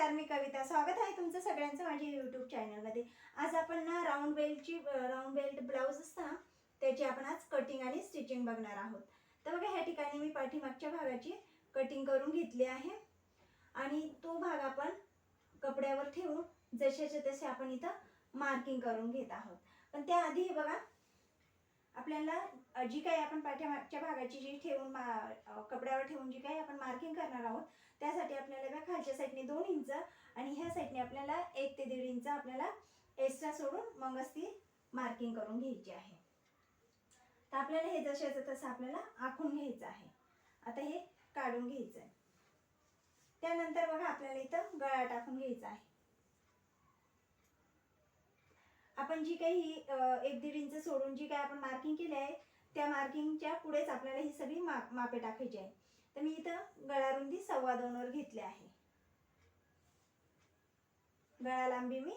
नमस्कार मी कविता. स्वागत आहे तुमचं सगळ्यांचं माझ्या यूट्यूब चॅनलमध्ये आज आपण ना राऊंड बेल्टची राऊंड बेल्ट ब्लाऊज असतं ना त्याची आपण आज कटिंग आणि स्टिचिंग बघणार आहोत. तर बघा ह्या ठिकाणी मी पाठीमागच्या भागाची कटिंग करून घेतली आहे. आणि तो भाग आपण कपड्यावर ठेवून जशाच्या तसे आपण इथं मार्किंग करून घेत आहोत. पण त्याआधी हे बघा आपल्याला जी काही आपण पाठीमागच्या भागाची जी ठेवून मा कपड्यावर ठेवून जी काही आपण मार्किंग करणार आहोत त्यासाठी आपल्याला बघा खालच्या साईडने दोन इंच आणि ह्या साईडने आपल्याला एक ते दीड इंच आपल्याला एक्स्ट्रा सोडून मगच ती मार्किंग करून घ्यायची आहे. तर आपल्याला हे जशाचं तसं आपल्याला आखून घ्यायचं आहे. आता हे काढून घ्यायचं आहे त्यानंतर बघा आपल्याला इथं गळा टाकून घ्यायचा आहे. आपण जी काही ही, एक दीड इंच सोडून जी काही आपण मार्किंग केली आहे त्या मार्किंगच्या पुढेच आपल्याला ही सगळी मा मापे टाकायची आहे. तर मी इथं गळा रुंदी सव्वा दोनवर घेतले आहे. गळा लांबी मी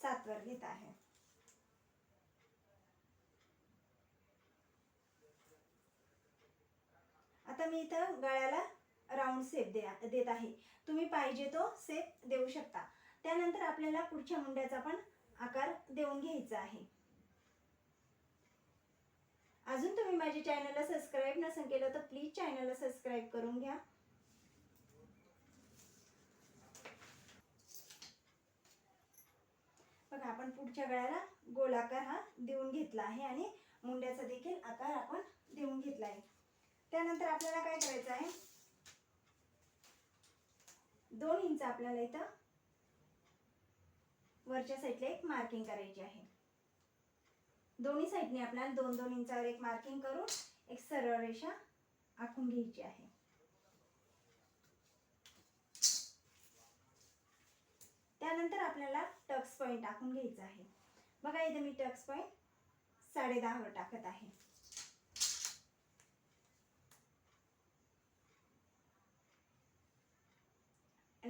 सातवर घेत आहे. आता मी इथं गळ्याला राऊंड सेप देत आहे. तुम्ही पाहिजे तो सेप देऊ शकता. त्यानंतर आपल्याला पुढच्या मुंड्याचा पण आकार देऊन घ्यायचा आहे. अजून तुम्ही माझ्या चॅनलला सबस्क्राईब नसेल केलं तर प्लीज चॅनलला सबस्क्राईब करून घ्या. बघा आपण पुढच्या गळ्याला गोलाकार हा देऊन घेतला आहे आणि मुंड्याचा देखील आकार आपण देऊन घेतला आहे. त्यानंतर आपल्याला काय करायचं आहे? दोन इंच आपल्याला इथं वरच्या साईडला एक मार्किंग करायची आहे. दोन्ही साईडने आपल्याला दोन दोन इंचावर एक मार्किंग करून एक सरळ रेषा आखून घ्यायची आहे. त्यानंतर आपल्याला टक्स पॉईंट टाकून घ्यायचा आहे. बघा इथे मी टक्स पॉईंट साडे दहावर टाकत आहे.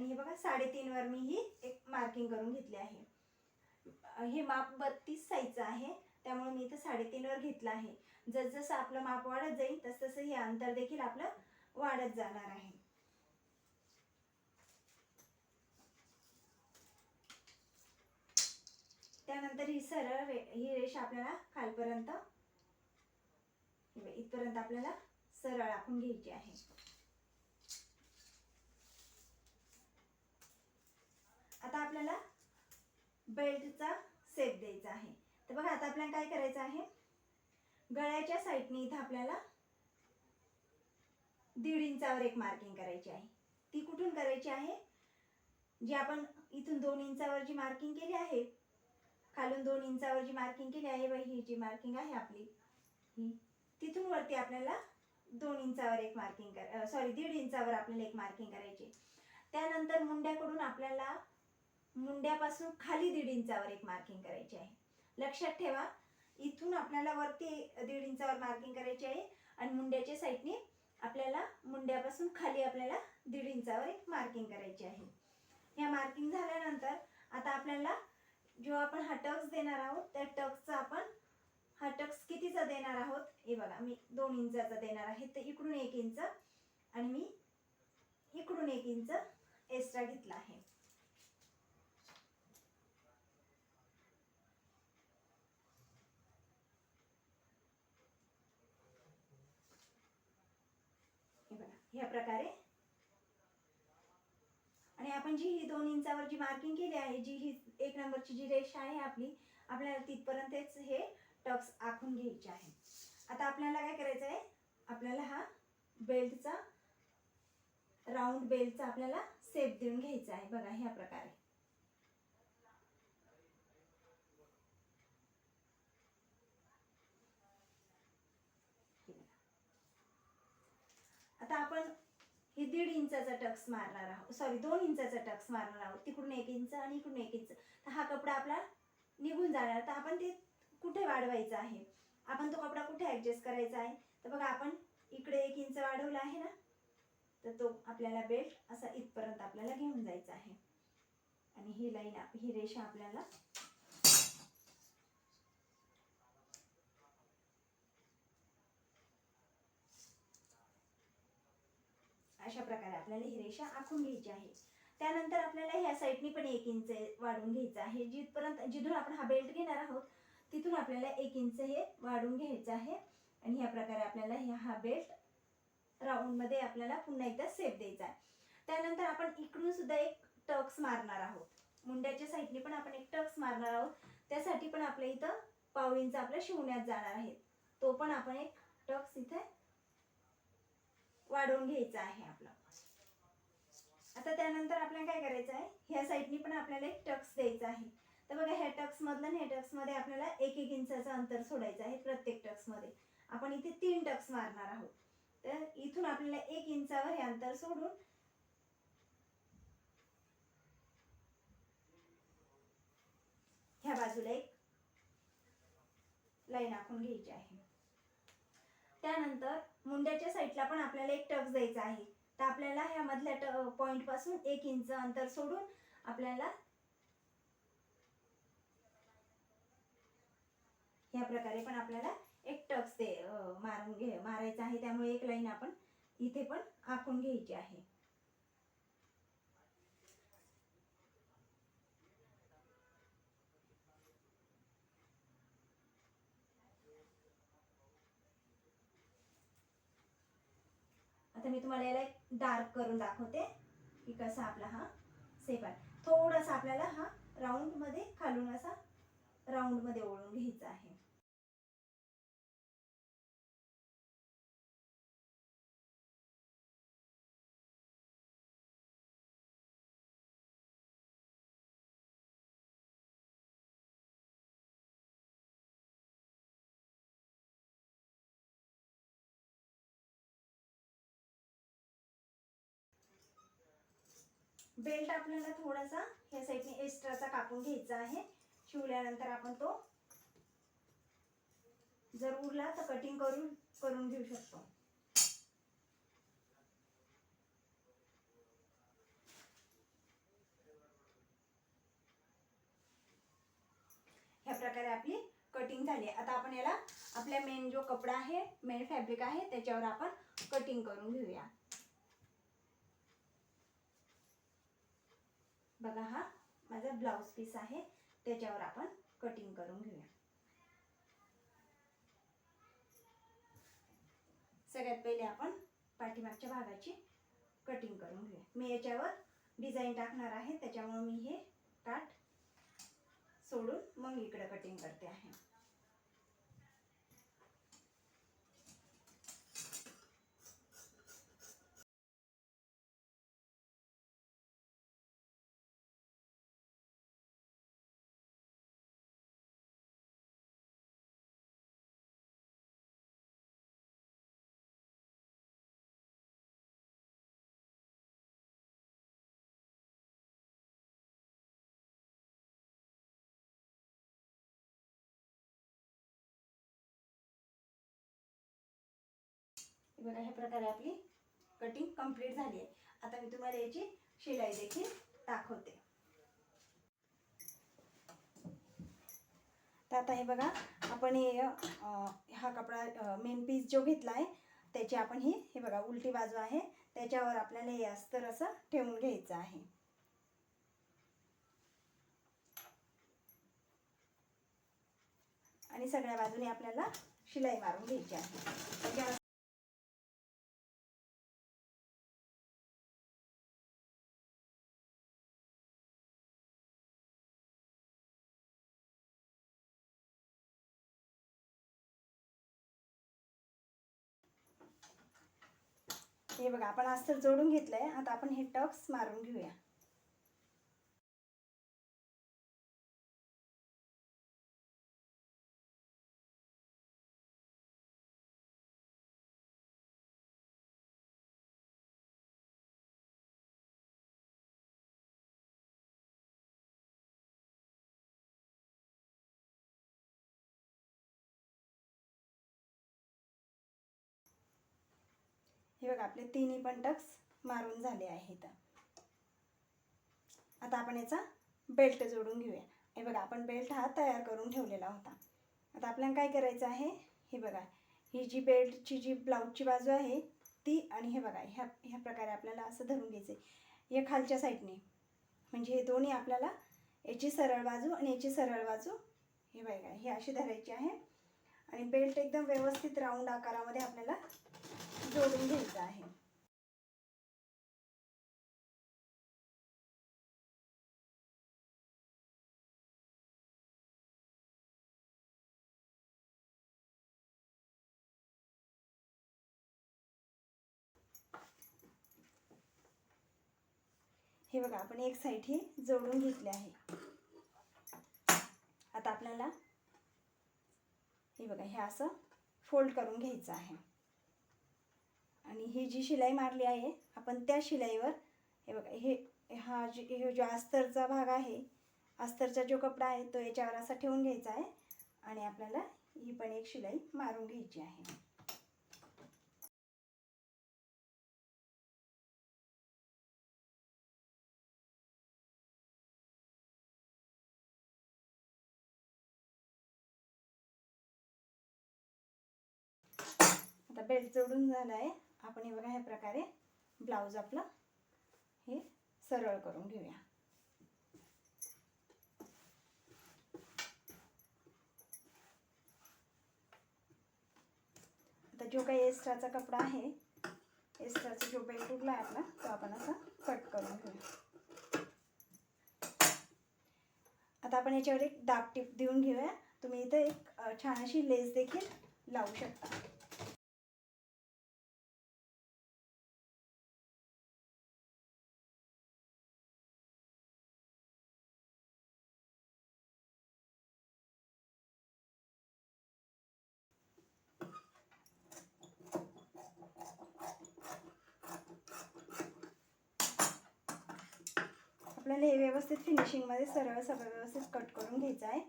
आणि हे बघा साडेतीनवर मी ही एक मार्किंग करून घेतली आहे. हे माप बत्तीस साईजचं आहे त्यामुळे मी इथं साडेतीनवर घेतलं आहे. जसजसं आपलं माप वाढत जाईल तसतसं हे अंतर देखील आपलं वाढत जाणार आहे. त्यानंतर ही सरळ रे ही रेष आपल्याला खालपर्यंत इथपर्यंत आपल्याला सरळ आखून घ्यायची आहे आता आपल्याला बेल्टचा सेप द्यायचा आहे. तर बघा आता आपल्याला काय करायचं आहे? गळ्याच्या साईडने इथं आपल्याला दीड इंचावर एक मार्किंग करायची आहे. ती कुठून करायची आहे? जी आपण इथून दोन इंचावर जी मार्किंग केली आहे. खालून दोन इंचावर जी मार्किंग केली आहे. बाई ही जी मार्किंग आहे आपली ही तिथून वरती आपल्याला दोन इंचावर एक मार्किंग कर सॉरी दीड इंचावर आपल्याला एक मार्किंग करायची त्यानंतर मुंड्याकडून आपल्याला मुंड्यापासून खाली दीड इंचावर एक मार्किंग करायची आहे. लक्षात ठेवा इथून आपल्याला वरती दीड इंचावर मार्किंग करायची आहे आणि मुंड्याच्या साईडने आपल्याला मुंड्यापासून खाली आपल्याला दीड इंचावर एक मार्किंग करायची आहे. ह्या मार्किंग झाल्यानंतर आता आपल्याला जो आपण हा टक्स देणार आहोत त्या टक्सचा आपण हा टक्स कितीचा देणार आहोत? हे बघा मी दोन इंचाचा देणार आहे तर इकडून एक इंच आणि मी इकडून एक इंच एक्स्ट्रा घेतला आहे हे बघा ह्या प्रकारे. आणि आपण जी ही दोन इंचावर जी मार्किंग केली आहे जी ही एक नंबरची जी रेषा आहे आपली आपल्याला तिथपर्यंतच हे टक्स आखून घ्यायचे आहे. आता आपल्याला काय करायचं आहे? आपल्याला हा बेल्टचा राऊंड बेल्टचा आपल्याला सेप देऊन घ्यायचा आहे. बघा ह्या प्रकारे हे बघा. आता आपण हे दीड इंचाचा टक्स मारणार आहोत. सॉरी दोन इंचाचा टक्स मारणार आहोत. तिकडून एक इंच आणि इकडून एक इंच. तर हा कपडा आपला निघून जाणार. तर आपण ते कुठे वाढवायचं आहे? आपण तो कपडा कुठे ॲडजस्ट करायचा आहे? तर बघा आपण इकडे एक इंच वाढवला आहे ना? तर तो आपल्याला बेल्ट असा इथपर्यंत आपल्याला घेऊन जायचा आहे. आणि ही लाईन ही रेषा आपल्याला अशा प्रकारे आपल्याला ही रेषा आखून घ्यायची आहे. त्यानंतर आपल्याला ह्या साईडनी पण एक इंच वाढून घ्यायचं आहे. जिथपर्यंत जिथून आपण हा बेल्ट घेणार आहोत तिथून आपल्याला एक इंच हे वाढून घ्यायचं आहे. आणि ह्या प्रकारे आपल्याला ह्या हा बेल्ट राऊंडमध्ये आपल्याला पुन्हा एकदा सेप द्यायचा आहे. त्यानंतर आपण इकडून सुद्धा एक टक्स मारणार आहोत. मुंड्याच्या साईडने पण आपण एक टक्स मारणार आहोत. त्यासाठी पण आपल्या इथं पाव इंच आपल्या शिवण्यात जाणार आहे. तो पण आपण एक टक्स इथे वाढवून घ्यायचा आहे आपला. आता त्यानंतर आपल्याला काय करायचं आहे? ह्या साईडनी पण आपल्याला एक टक्स द्यायचा आहे. तर बघा ह्या टक्समधलं ह्या टक्समध्ये आपल्याला एक एक इंचाचं अंतर सोडायचं आहे प्रत्येक टक्समध्ये. आपण इथे तीन टक्स मारणार आहोत. तर इथून आपल्याला एक इंचावर हे अंतर सोडून ह्या बाजूला एक लाईन आखून घ्यायची आहे. त्यानंतर मुंड्याच्या साईडला पण आपल्याला एक टक्स द्यायचा आहे. तर आपल्याला ह्या मधल्या पॉइंटपासून एक इंच अंतर सोडून आपल्याला ह्या प्रकारे पण आपल्याला एक टक्स दे मारून घे मारायचं आहे. त्यामुळे एक लाईन आपण इथे पण आखून घ्यायची आहे. आता मी तुम्हाला याला एक डार्क करून दाखवते. की कसा आपला हा सेप आहे. थोडासा आपल्याला हा राऊंडमध्ये खालून असा राऊंडमध्ये ओळून घ्यायचा आहे. बेल्ट आपल्याला थोडासा ह्या साईडने एक्स्ट्राचा कापून घ्यायचा आहे. शिवल्यानंतर आपण तो जर उरला तर कटिंग करून करून घेऊ शकतो. ह्या प्रकारे आपली कटिंग झाली. आता आपण याला आपल्या मेन जो कपडा आहे मेन फॅब्रिक आहे त्याच्यावर आपण कटिंग करून घेऊया. बघा हा माझा ब्लाऊज पीस आहे. त्याच्यावर आपण कटिंग करून घेऊया. सगळ्यात पहिले आपण पाठीमागच्या भागाची कटिंग करून घेऊया. मी याच्यावर डिझाईन टाकणार आहे. त्याच्यामुळे मी हे काठ सोडून मग इकडे कटिंग करते आहे. बघा ह्या प्रकारे आपली कटिंग कंप्लीट झाली आहे. आता मी तुम्हाला याची शिलाई देखील दाखवते. तर आता हे बघा आपण हे हा कपडा मेन पीस जो घेतला आहे त्याची आपण ही हे बघा उलटी बाजू आहे. त्याच्यावर आपल्याला हे अस्तर असं ठेवून घ्यायचं आहे. आणि सगळ्या बाजूने आपल्याला शिलाई मारून घ्यायची आहे. हे बघा आपण अस्तर जोडून घेतलंय. आता आपण हे टक्स मारून घेऊया. हे बघा आपले तिन्ही पण टक्स मारून झाले आहेत. आता आपण याचा बेल्ट जोडून घेऊया. हे बघा आपण बेल्ट हा तयार करून ठेवलेला होता. आता आपल्याला काय करायचं आहे? हे बघा ही जी बेल्टची जी ब्लाऊजची बाजू आहे ती आणि हे बघा ह्या ह्या प्रकारे आपल्याला असं धरून घ्यायचं आहे या खालच्या साईडने. म्हणजे हे दोन्ही आपल्याला याची सरळ बाजू आणि याची सरळ बाजू हे बघा ही अशी धरायची आहे. आणि बेल्ट एकदम व्यवस्थित राऊंड आकारामध्ये आपल्याला जोडून घ्यायचं आहे. हे बघा आपण एक साईड हे जोडून घेतले आहे. आता आपल्याला हे बघा हे असं फोल्ड करून घ्यायचं आहे. आणि ही जी शिलाई मारली आहे आपण त्या शिलाईवर हे बघा हे हा जी हे जो अस्तरचा भाग आहे अस्तरचा जो कपडा आहे तो याच्यावर असा ठेवून घ्यायचा आहे आणि आपल्याला ही पण एक शिलाई मारून घ्यायची आहे. आता बेल्ट जोडून झाला आहे आपण हे बघा ह्या प्रकारे ब्लाऊज आपलं हे सरळ करून घेऊया. आता जो काही एक्स्ट्राचा कपडा आहे एक्स्ट्राचा जो काही उरला आहे आपला तो आपण असा कट करून घेऊया. आता आपण याच्यावर एक दाब टिप देऊन घेऊया. तुम्ही इथं एक छान अशी लेस देखील लावू शकता. आपल्याला हे व्यवस्थित फिनिशिंगमध्ये सरळ सगळं व्यवस्थित कट करून घ्यायचं आहे.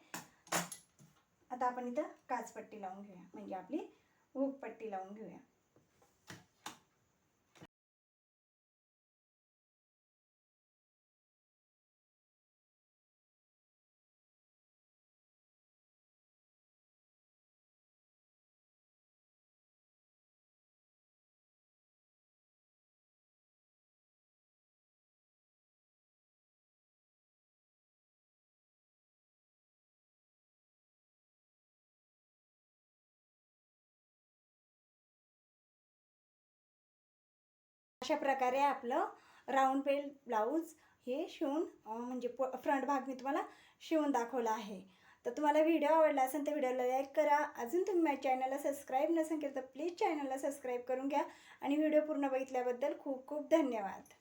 आता आपण इथं काचपट्टी लावून घेऊया. म्हणजे आपली हुकपट्टी लावून घेऊया. अशा प्रकारे आपलं राऊंड पेल ब्लाऊज हे शिवून म्हणजे म्हणजे फ्रंट भाग मी तुम्हाला शिवून दाखवला आहे. तर तुम्हाला व्हिडिओ आवडला असेल तर व्हिडिओला लाईक करा. अजून तुम्ही माझ्या चॅनलला सबस्क्राईब नसेल केलं तर प्लीज चॅनलला सबस्क्राईब करून घ्या. आणि व्हिडिओ पूर्ण बघितल्याबद्दल खूप खूप धन्यवाद.